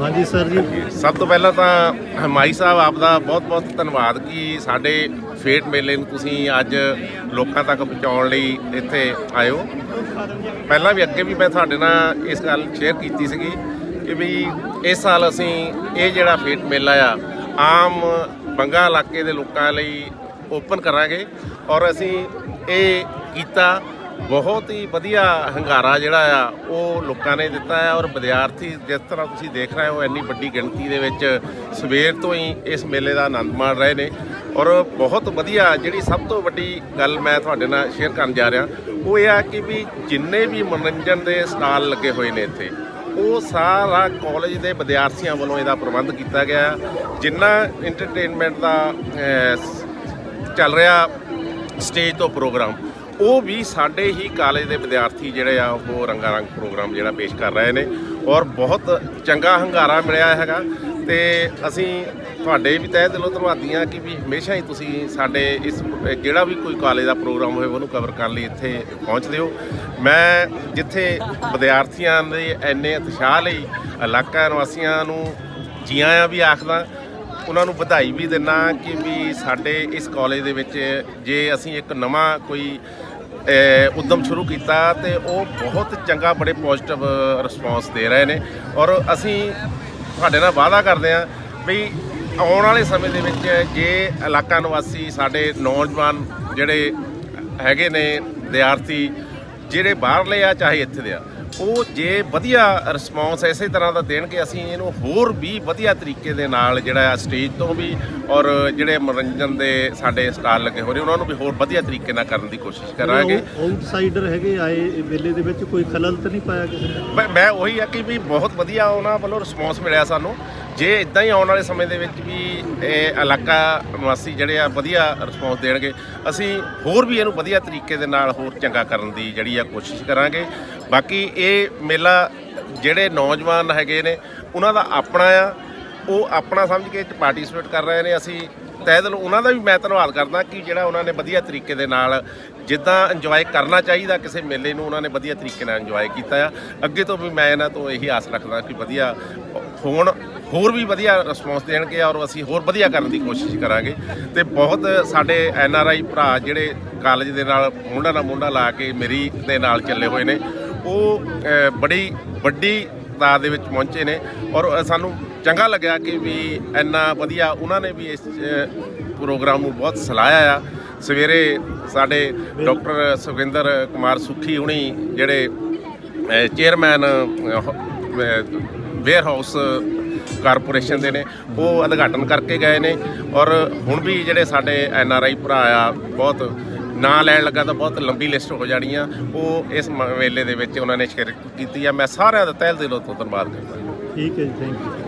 ਹਾਂਜੀ ਸਰ ਜੀ। ਸਭ ਤੋਂ ਪਹਿਲਾਂ ਤਾਂ ਮਾਈ ਸਾਹਿਬ, ਆਪ ਦਾ ਬਹੁਤ-ਬਹੁਤ ਧੰਨਵਾਦ ਕਿ ਸਾਡੇ ਫੇਟ ਮੇਲੇ ਨੂੰ ਤੁਸੀਂ ਅੱਜ ਲੋਕਾਂ ਤੱਕ ਪਹੁੰਚਾਉਣ ਲਈ ਇੱਥੇ ਆਇਓ। ਪਹਿਲਾਂ ਵੀ ਅੱਗੇ ਵੀ ਮੈਂ ਤੁਹਾਡੇ ਨਾਲ ਇਸ ਗੱਲ ਸ਼ੇਅਰ ਕੀਤੀ ਸੀਗੀ ਕਿ ਵੀ ਇਸ ਸਾਲ ਅਸੀਂ ਇਹ ਜਿਹੜਾ ਫੇਟ ਮੇਲਾ ਆ, ਆਮ ਬੰਗਾ ਇਲਾਕੇ ਦੇ ਲੋਕਾਂ ਲਈ ਓਪਨ ਕਰਾਂਗੇ ਔਰ ਅਸੀਂ ਇਹ ਕੀਤਾ ਬਹੁਤ ਹੀ ਵਧੀਆ ਹੰਗਾਰਾ ਜਿਹੜਾ ਆ, ਉਹ ਲੋਕਾਂ ਨੇ ਦਿੱਤਾ ਹੈ ਔਰ ਵਿਦਿਆਰਥੀ ਜਿਸ ਤਰ੍ਹਾਂ ਤੁਸੀਂ ਦੇਖ ਰਹੇ ਹੋ, ਇੰਨੀ ਵੱਡੀ ਗਿਣਤੀ ਦੇ ਵਿੱਚ ਸਵੇਰ ਤੋਂ ਹੀ ਇਸ ਮੇਲੇ ਦਾ ਆਨੰਦ ਮਾਣ ਰਹੇ ਨੇ ਔਰ ਬਹੁਤ ਵਧੀਆ ਜਿਹੜੀ ਸਭ ਤੋਂ ਵੱਡੀ ਗੱਲ ਮੈਂ ਤੁਹਾਡੇ ਨਾਲ ਸ਼ੇਅਰ ਕਰਨ ਜਾ ਰਿਹਾ, ਉਹ ਇਹ ਆ ਕਿ ਵੀ ਜਿੰਨੇ ਵੀ ਮਨੋਰੰਜਨ ਦੇ ਸਟਾਲ ਲੱਗੇ ਹੋਏ ਨੇ ਇੱਥੇ, ਉਹ ਸਾਰਾ ਕਾਲਜ ਦੇ ਵਿਦਿਆਰਥੀਆਂ ਵੱਲੋਂ ਇਹਦਾ ਪ੍ਰਬੰਧ ਕੀਤਾ ਗਿਆ ਹੈ। ਜਿੰਨਾ ਐਂਟਰਟੇਨਮੈਂਟ ਦਾ ਚੱਲ ਰਿਹਾ ਸਟੇਜ ਤੋਂ ਪ੍ਰੋਗਰਾਮ ਉਹ ਵੀ ਸਾਡੇ ਹੀ ਕਾਲਜ ਦੇ ਵਿਦਿਆਰਥੀ ਜਿਹੜੇ ਆ, ਉਹ ਰੰਗਾ ਰੰਗ ਪ੍ਰੋਗਰਾਮ ਜਿਹੜਾ ਪੇਸ਼ ਕਰ ਰਹੇ ਨੇ ਔਰ ਬਹੁਤ ਚੰਗਾ ਹੰਗਾਰਾ ਮਿਲਿਆ ਹੈਗਾ ਤੇ ਅਸੀਂ ਤੁਹਾਡੇ ਵੀ ਤਹਿ ਦਿਲੋਂ ਧੰਨਵਾਦੀ ਹਾਂ ਕਿ ਵੀ ਹਮੇਸ਼ਾ ਹੀ ਤੁਸੀਂ ਸਾਡੇ ਇਸ ਜਿਹੜਾ ਵੀ ਕੋਈ ਕਾਲਜ ਦਾ ਪ੍ਰੋਗਰਾਮ ਹੋਵੇ ਉਹਨੂੰ ਕਵਰ ਕਰਨ ਲਈ ਇੱਥੇ ਪਹੁੰਚਦੇ ਹੋ ਮੈਂ ਜਿੱਥੇ ਵਿਦਿਆਰਥੀਆਂ ਦੇ ਐਨੇ ਉਤਸ਼ਾਹ ਲਈ ਇਲਾਕਾ ਨਿਵਾਸੀਆਂ ਨੂੰ ਜੀ ਆਇਆਂ ਵੀ ਆਖਦਾ, ਉਹਨਾਂ ਨੂੰ ਵਧਾਈ ਵੀ ਦਿੰਨਾ ਕਿ ਵੀ ਸਾਡੇ ਇਸ ਕਾਲਜ ਦੇ ਵਿੱਚ ਜੇ ਅਸੀਂ ਇੱਕ ਨਵਾਂ ਕੋਈ ਉਦਮ ਸ਼ੁਰੂ ਕੀਤਾ ਤੇ ਉਹ ਬਹੁਤ ਚੰਗਾ, ਬੜੇ ਪੋਜ਼ਿਟਿਵ ਰਿਸਪੌਂਸ ਦੇ ਰਹੇ ਨੇ। ਔਰ ਅਸੀਂ ਤੁਹਾਡੇ ਨਾਲ ਵਾਅਦਾ ਕਰਦੇ ਹਾਂ ਵੀ ਆਉਣ ਵਾਲੇ ਸਮੇਂ ਦੇ ਵਿੱਚ ਜੇ ਇਲਾਕਾ ਨਿਵਾਸੀ ਸਾਡੇ ਨੌਜਵਾਨ ਜਿਹੜੇ ਹੈਗੇ ਨੇ ਵਿਦਿਆਰਥੀ ਜਿਹੜੇ ਬਾਹਰਲੇ ਆ, ਚਾਹੇ ਇੱਥੇ ਦੇ ਆ ਉਹ ਜੇ ਵਧੀਆ ਰਿਸਪੌਂਸ ਇਸੇ ਤਰ੍ਹਾਂ ਦਾ ਦੇਣਗੇ ਅਸੀਂ ਇਹਨੂੰ ਹੋਰ ਵੀ ਵਧੀਆ ਤਰੀਕੇ ਦੇ ਨਾਲ ਜਿਹੜਾ ਆ ਸਟੇਜ ਤੋਂ ਵੀ ਔਰ ਜਿਹੜੇ ਮਨੋਰੰਜਨ ਦੇ ਸਾਡੇ ਸਟਾਲ ਲੱਗੇ ਹੋਏ ਨੇ ਉਹਨਾਂ ਨੂੰ ਵੀ ਹੋਰ ਵਧੀਆ ਤਰੀਕੇ ਨਾਲ ਕਰਨ ਦੀ ਕੋਸ਼ਿਸ਼ ਕਰਾਂਗੇ। ਆਊਟਸਾਈਡਰ ਹੈਗੇ ਆਏ ਮੇਲੇ ਦੇ ਵਿੱਚ ਕੋਈ ਖਲਲ ਤਾਂ ਨਹੀਂ ਪਾਇਆ ਕਿਸੇ ਨੇ? ਮੈਂ- ਮੈਂ ਉਹੀ ਆ ਕਿ ਵੀ ਬਹੁਤ ਵਧੀਆ ਉਹਨਾਂ ਵੱਲੋਂ ਰਿਸਪੌਂਸ ਮਿਲਿਆ ਸਾਨੂੰ। ਜੇ ਇਦਾਂ ਹੀ ਆਉਣ ਵਾਲੇ ਸਮੇਂ ਦੇ ਵਿੱਚ ਵੀ ਇਹ ਇਲਾਕਾ ਨਿਵਾਸੀ ਜਿਹੜੇ ਆ ਵਧੀਆ ਰਿਸਪੌਂਸ ਦੇਣਗੇ ਅਸੀਂ ਹੋਰ ਵੀ ਇਹਨੂੰ ਵਧੀਆ ਤਰੀਕੇ ਦੇ ਨਾਲ ਹੋਰ ਚੰਗਾ ਕਰਨ ਦੀ ਜਿਹੜੀ ਆ ਕੋਸ਼ਿਸ਼ ਕਰਾਂਗੇ। ਬਾਕੀ ਇਹ ਮੇਲਾ ਜਿਹੜੇ ਨੌਜਵਾਨ ਹੈਗੇ ਨੇ, ਉਹਨਾਂ ਦਾ ਆਪਣਾ ਆ। ਉਹ ਆਪਣਾ ਸਮਝ ਕੇ ਇਹ ਪਾਰਟਿਸਿਪੇਟ ਕਰ ਰਹੇ ਨੇ। ਅਸੀਂ ਤਹਿ ਦਿਲ ਉਹਨਾਂ ਦਾ ਵੀ ਮੈਂ ਧੰਨਵਾਦ ਕਰਦਾ ਕਿ ਜਿਹੜਾ ਉਹਨਾਂ ਨੇ ਵਧੀਆ ਤਰੀਕੇ ਦੇ ਨਾਲ ਜਿੱਦਾਂ ਇੰਜੋਏ ਕਰਨਾ ਚਾਹੀਦਾ ਕਿਸੇ ਮੇਲੇ ਨੂੰ, ਉਹਨਾਂ ਨੇ ਵਧੀਆ ਤਰੀਕੇ ਨਾਲ ਇੰਜੋਏ ਕੀਤਾ ਆ। ਅੱਗੇ ਤੋਂ ਵੀ ਮੈਂ ਇਹਨਾਂ ਤੋਂ ਇਹੀ ਆਸ ਰੱਖਦਾ ਕਿ ਵਧੀਆ ਹੋਣ, ਹੋਰ ਵੀ ਵਧੀਆ ਰਿਸਪੌਂਸ ਦੇਣਗੇ ਔਰ ਅਸੀਂ ਹੋਰ ਵਧੀਆ ਕਰਨ ਦੀ ਕੋਸ਼ਿਸ਼ ਕਰਾਂਗੇ। ਤੇ ਬਹੁਤ ਸਾਡੇ ਐਨ ਆਰ ਆਈ ਭਰਾ ਜਿਹੜੇ ਕਾਲਜ ਦੇ ਨਾਲ ਮੁੰਡਾ ਨਾਲ ਮੁੰਡਾ ਲਾ ਕੇ ਮੇਰੀ ਦੇ ਨਾਲ ਚੱਲੇ ਹੋਏ ਨੇ। ਉਹ ਬੜੀ ਵੱਡੀ ਤਾਦਾਦ ਦੇ ਵਿੱਚ ਪਹੁੰਚੇ ਨੇ ਔਰ ਸਾਨੂੰ ਚੰਗਾ ਲੱਗਿਆ ਕਿ ਵੀ ਇੰਨਾ ਵਧੀਆ ਉਹਨਾਂ ਨੇ ਵੀ ਇਸ ਪ੍ਰੋਗਰਾਮ ਨੂੰ ਬਹੁਤ ਸਲਾਹਿਆ ਆ। ਸਵੇਰੇ ਸਾਡੇ ਡਾਕਟਰ ਸੁਖਿੰਦਰ ਕੁਮਾਰ ਸੁਖੀ ਹੁਣੀ ਜਿਹੜੇ ਚੇਅਰਮੈਨ ਵੇਅਰ ਹਾਊਸ ਕਾਰਪੋਰੇਸ਼ਨ ਦੇ ਨੇ, ਉਹ ਉਦਘਾਟਨ ਕਰਕੇ ਗਏ ਨੇ ਔਰ ਹੁਣ ਵੀ ਜਿਹੜੇ ਸਾਡੇ ਐਨ ਆਰ ਆਈ ਭਰਾ ਆ, ਬਹੁਤ ਨਾਂ ਲੈਣ ਲੱਗਾ ਤਾਂ ਬਹੁਤ ਲੰਬੀ ਲਿਸਟ ਹੋ ਜਾਣੀ ਆ ਉਹ ਇਸ ਮੇਲੇ ਦੇ ਵਿੱਚ ਉਹਨਾਂ ਨੇ ਸ਼ਿਰਕਤ ਕੀਤੀ ਆ। ਮੈਂ ਸਾਰਿਆਂ ਦਾ ਤਹਿ ਦਿਲੋਂ ਤੋਂ ਧੰਨਵਾਦ ਕਰਦਾ। ਠੀਕ ਹੈ ਜੀ ਥੈਂਕ ਯੂ